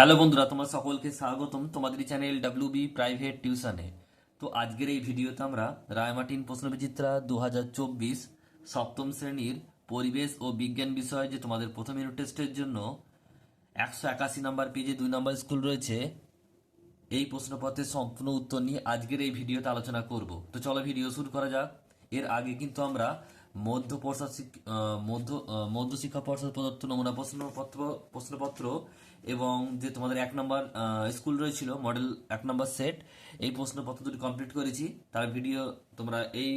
Hello বন্ধুরা, তোমার সকলকে স্বাগতম তোমাদের চ্যানেল ডাব্লিউ বি প্রাইভেট টিউশনে তো আজকের এই ভিডিওতে আমরা রায়মার্টিন প্রশ্নবিচিত্রা দু হাজার চব্বিশ সপ্তম শ্রেণির পরিবেশ ও বিজ্ঞান বিষয়ে যে তোমাদের প্রথম ইউনিট টেস্টের জন্য একশো একাশি নাম্বার পেজে দুই নম্বর স্কুল রয়েছে, এই প্রশ্নপত্রের সম্পূর্ণ উত্তর নিয়ে আজকের এই ভিডিওতে আলোচনা করব। তো চলো ভিডিও শুরু করা যাক। এর আগে কিন্তু আমরা মধ্য পর্ষদ মধ্য মধ্য শিক্ষা পর্ষদ প্রদত্ত নমুনা প্রশ্নপত্র প্রশ্নপত্র এবং যে তোমাদের এক নম্বর স্কুল রয়েছিল মডেল এক নম্বর সেট এই প্রশ্নপত্র দুটি কমপ্লিট করেছি। তার ভিডিও তোমরা এই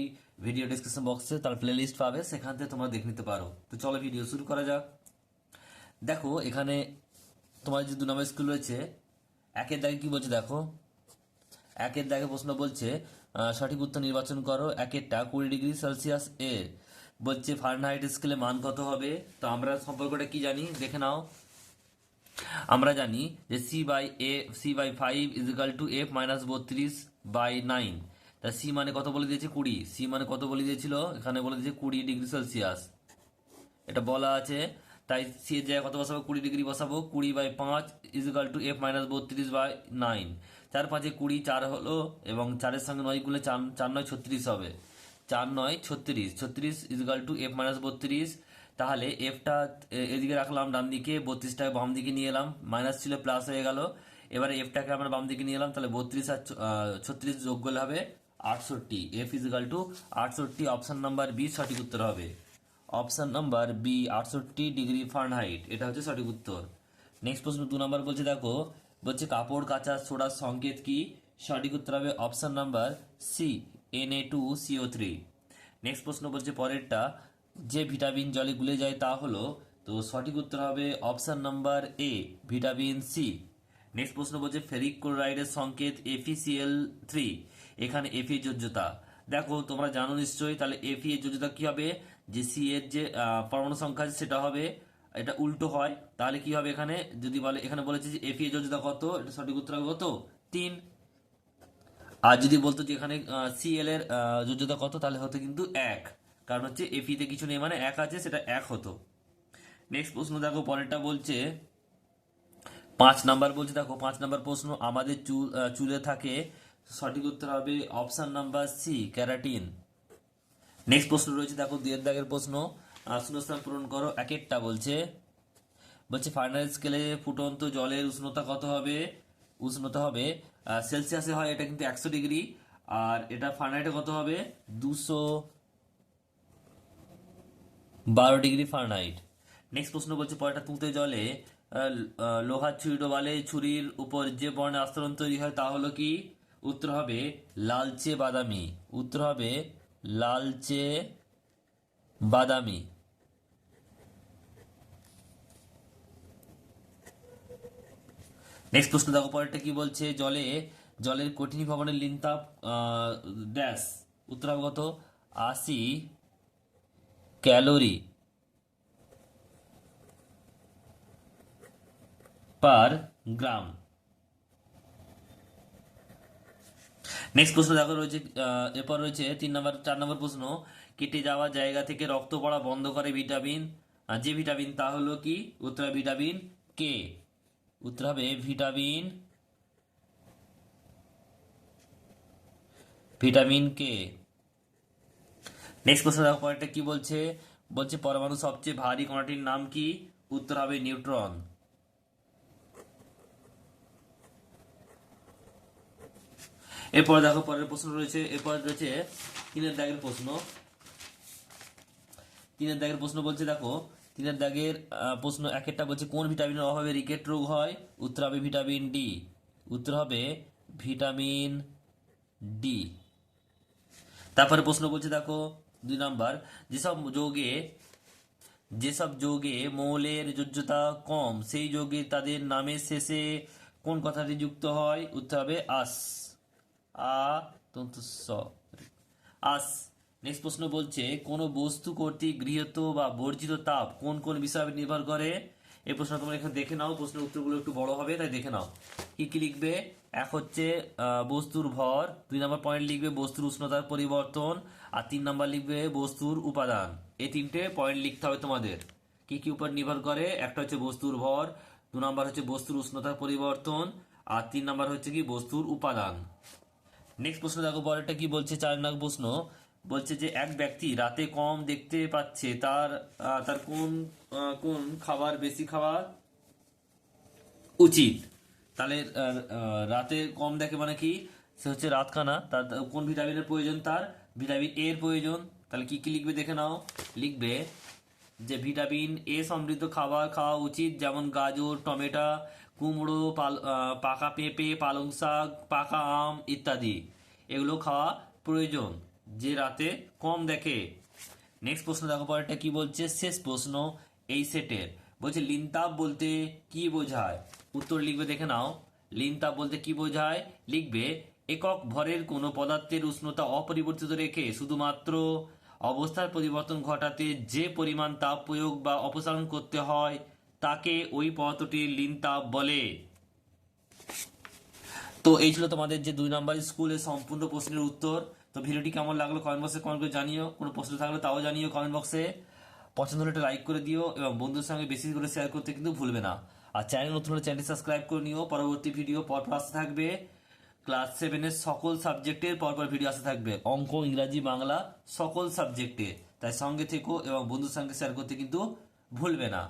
ভিডিও ডিসক্রিপশন বক্সে তার প্লে লিস্ট পাবে, সেখান থেকে তোমরা দেখে নিতে পারো। তো চলো ভিডিও শুরু করা যাক। দেখো, এখানে তোমার যে দু নম্বর স্কুল রয়েছে, একের দাগে কি বলছে দেখো? একের দাগে প্রশ্ন বলছে সঠিক উত্তর নির্বাচন করো। একেরটা কুড়ি ডিগ্রি সেলসিয়াস এ। বলছে ফারেনহাইট স্কেলে মান কত হবে? তো আমরা সম্পর্কটা কি জানি? দেখে নাও। আমরা জানি যে C by A C by five equal to F minus বত্রিশ বাই নাইন তা সি মানে কত বলে দিয়েছে? কুড়ি। সি মানে কত বলে দিয়েছিল? এখানে বলে দিয়েছে কুড়ি ডিগ্রি সেলসিয়াস। এটা বলা আছে। তাই সি এর জায়গায় কত বসাবো? কুড়ি ডিগ্রি বসাবো। কুড়ি বাই পাঁচ is equal to F minus বত্রিশ বাই নাইন চার পাঁচে কুড়ি চার হলো এবং চারের সঙ্গে নয় গুলে চার চার নয় ছত্রিশ হবে। চার নয় ছত্রিশ। ছত্রিশ is equal to F minus বত্রিশ। তাহলে এফটা এদিকে রাখলাম, ডান দিকে, বত্রিশটাকে বাম দিকে নিয়ে এলাম মাইনাস ছিল প্লাস হয়ে গেল। এবারে এফটাকে আমরা বাম দিকে নিয়ে এলাম, তাহলে বত্রিশ আর ছত্রিশ যোগ করলে হবে আটষট্টি। এফ ইজিক্যাল টু আটষট্টি অপশান নাম্বার বি সঠিক উত্তর হবে। অপশান নাম্বার বি আটষট্টি ডিগ্রি ফারেনহাইট এটা হচ্ছে সঠিক উত্তর। নেক্সট প্রশ্ন দু নম্বর বলছে, দেখো, বলছে কাপড়, কাচা সোডার সংকেত কি? সঠিক উত্তর হবে option number C N A two CO three next প্রশ্ন বলছে পরেরটা যে ভিটামিন জলে গুলে যায় তা হলো, তো সঠিক উত্তর হবে option number A, vitamin C. Next প্রশ্ন বলছে ফেরিক ক্লোরাইডের সংকেত এফিসিএল থ্রি, এখানে এফি যোজ্যতা। দেখো, তোমরা জানো নিশ্চয়ই, তাহলে এফি এর যোজ্যতা কি হবে? যে সি এর যে পরমাণু সংখ্যা আছে, সেটা হবে, এটা উল্টো হয়, তাহলে কি হবে এখানে? যদি বলে, এখানে বলেছে যে এফি এর যোজ্যতা কত, এটা সঠিক উত্তর হবে কত? তিন। আর যদি বলতো যে এখানে সিএল এর যোজ্যতা কত, তাহলে হতো কিন্তু এক। কারণ হচ্ছে এফিতে কিছু নেই মানে এক আছে, সেটা এক হতো। নেক্সট প্রশ্ন দেখো, পরেরটা বলছে, পাঁচ নাম্বার বলছে, দেখো, পাঁচ নাম্বার প্রশ্ন, আমাদের চুল চুলে থাকে, সঠিক উত্তর হবে option number C keratin next প্রশ্ন রয়েছে, দেখো দুয়ের দাগের প্রশ্ন। শূন্যস্থান পূরণ করো এক একটা বলছে বলছে ফাইনাল স্কেলে ফুটন্ত জলের উষ্ণতা কত হবে? উষ্ণতা হবে সেলসিয়াসে হয়, এটা কিন্তু একশো ডিগ্রি, আর এটা ফারেনহাইটে কত হবে? দুশো বারো ডিগ্রি ফারেনহাইট। নেক্সট প্রশ্ন বলছে পরেরটা তুঁতে জলে লোহার ছুরি ডোবালে ছুরির উপর যে বর্ণের আস্তরণ তৈরি হয় তা হলো কি? উত্তর হবে, লালচে বাদামি। উত্তর হবে, লালচে বাদামি। নেক্সট প্রশ্ন দেখো, পরেরটা কি বলছে? জলে, জলের কঠিনী ভবনের লিনতাপ ড্যাশ উত্তর হবে কত? আশি ক্যালোরি পার গ্রাম। নেক্সট প্রশ্ন দেখো রয়েছে এরপর রয়েছে তিন নম্বর, চার নম্বর প্রশ্ন। কেটে যাওয়া জায়গা থেকে রক্ত পড়া বন্ধ করে ভিটামিন। যে ভিটামিন, তা হলো কি? উত্তর ভিটামিন কে উত্তর হবে ভিটামিন ভিটামিন কে নেক্সট প্রশ্ন দেখো, পরেরটা কি বলছে? বলছে, পরমাণু সবচেয়ে ভারী কণাটির নাম কি? উত্তর হবে নিউট্রন। এরপর দেখো, পরের প্রশ্ন রয়েছে, এরপর রয়েছে তিনের দাগের প্রশ্ন। তিনের দাগের প্রশ্ন বলছে, দেখো, তিনের দাগের প্রশ্ন এক একটা বলছে, কোন ভিটামিনের অভাবে রিকেট রোগ হয়? উত্তর হবে ভিটামিন ডি। উত্তর হবে ভিটামিন ডি। তারপরে প্রশ্ন বলছে, দেখো দুই নম্বর, যেসব যোগে যেসব যোগে মৌলের যোজ্যতা কম, সেই যোগে তাদের নামের শেষে কোন কথাটি যুক্ত হয়? উত্তর হবে আস। আ, তন্তু, স। আস, নেক্সট প্রশ্ন বলছে, কোন বস্তু কর্তৃক গৃহীত বা বর্জিত তাপ কোন কোন বিষয়ে নির্ভর করে? এই প্রশ্ন তোমরা এখানে দেখে নাও, প্রশ্নের উত্তরগুলো একটু বড় হবে, তাই দেখে নাও। কি কি লিখবে? এক হচ্ছে বস্তুর ভর, দুই নম্বর পয়েন্ট লিখবে বস্তুর উষ্ণতার পরিবর্তন, আর তিন নম্বর লিখবে বস্তুর উপাদান। এই তিনটে পয়েন্ট লিখতে হবে তোমাদের। কি কি উপর নির্ভর করে? একটা হচ্ছে বস্তুর ভর, দু নম্বর হচ্ছে বস্তুর উষ্ণতার পরিবর্তন, আর তিন নম্বর হচ্ছে কি? বস্তুর উপাদান। নেক্সট প্রশ্ন দেখো পরেরটা কি বলছে চার নাগ প্রশ্ন? বলছে যে এক ব্যক্তি রাতে কম দেখতে পাচ্ছে, তার তার কোন কোন খাবার বেশি খাওয়া উচিত? তাহলে রাতে কম দেখে মানে কি? সে হচ্ছে রাতখানা। তার কোন ভিটামিনের প্রয়োজন তার? ভিটামিন এর প্রয়োজন। তাহলে কি কি লিখবে দেখে নাও? লিখবে যে ভিটামিন এ সমৃদ্ধ খাবার খাওয়া উচিত, যেমন গাজর, টমেটো, কুমড়ো, পাল পাকা পেঁপে, পালং শাক, পাকা আম ইত্যাদি। এগুলো খাওয়া প্রয়োজন, যে রাতে কম দেখে। নেক্সট প্রশ্ন দেখো, পরেরটা কি বলছে? শেষ প্রশ্ন, এই সেটের। বলছে, লিনতাপ বলতে কি বোঝায়? উত্তর লিখবে, দেখে নাও। লিনতাপ বলতে কি বোঝায়? লিখবে, একক ভরের কোনো পদার্থের উষ্ণতা অপরিবর্তিত রেখে শুধুমাত্র অবস্থার পরিবর্তন ঘটাতে যে পরিমাণ তাপ প্রয়োগ বা অপসারণ করতে হয়, তাকে ওই পদার্থটির লিনতাপ বলে। তো এই ছিল তোমাদের যে দুই নাম্বার স্কুলের সম্পূর্ণ প্রশ্নের উত্তর। তো ভিডিওটি কেমন লাগল? কমেন্ট বক্সে কমেন্ট করে জানিও। কোনো প্রশ্ন থাকলে তাও জানিও কমেন্ট বক্সে পছন্দ হলে একটা লাইক করে দিও এবং বন্ধুদের সঙ্গে বেশি করে শেয়ার করতে কিন্তু ভুলবে না। আর চ্যানেল নতুন হলে চ্যানেলটি সাবস্ক্রাইব করে নিও। পরবর্তী ভিডিও পরপর আসতে থাকবে। ক্লাস সেভেনের সকল সাবজেক্টের পরপর ভিডিও আসতে থাকবে। অঙ্ক, ইংরাজি, বাংলা সকল সাবজেক্টে তাই সঙ্গে থেকো এবং বন্ধুর সঙ্গে শেয়ার করতে কিন্তু ভুলবে না।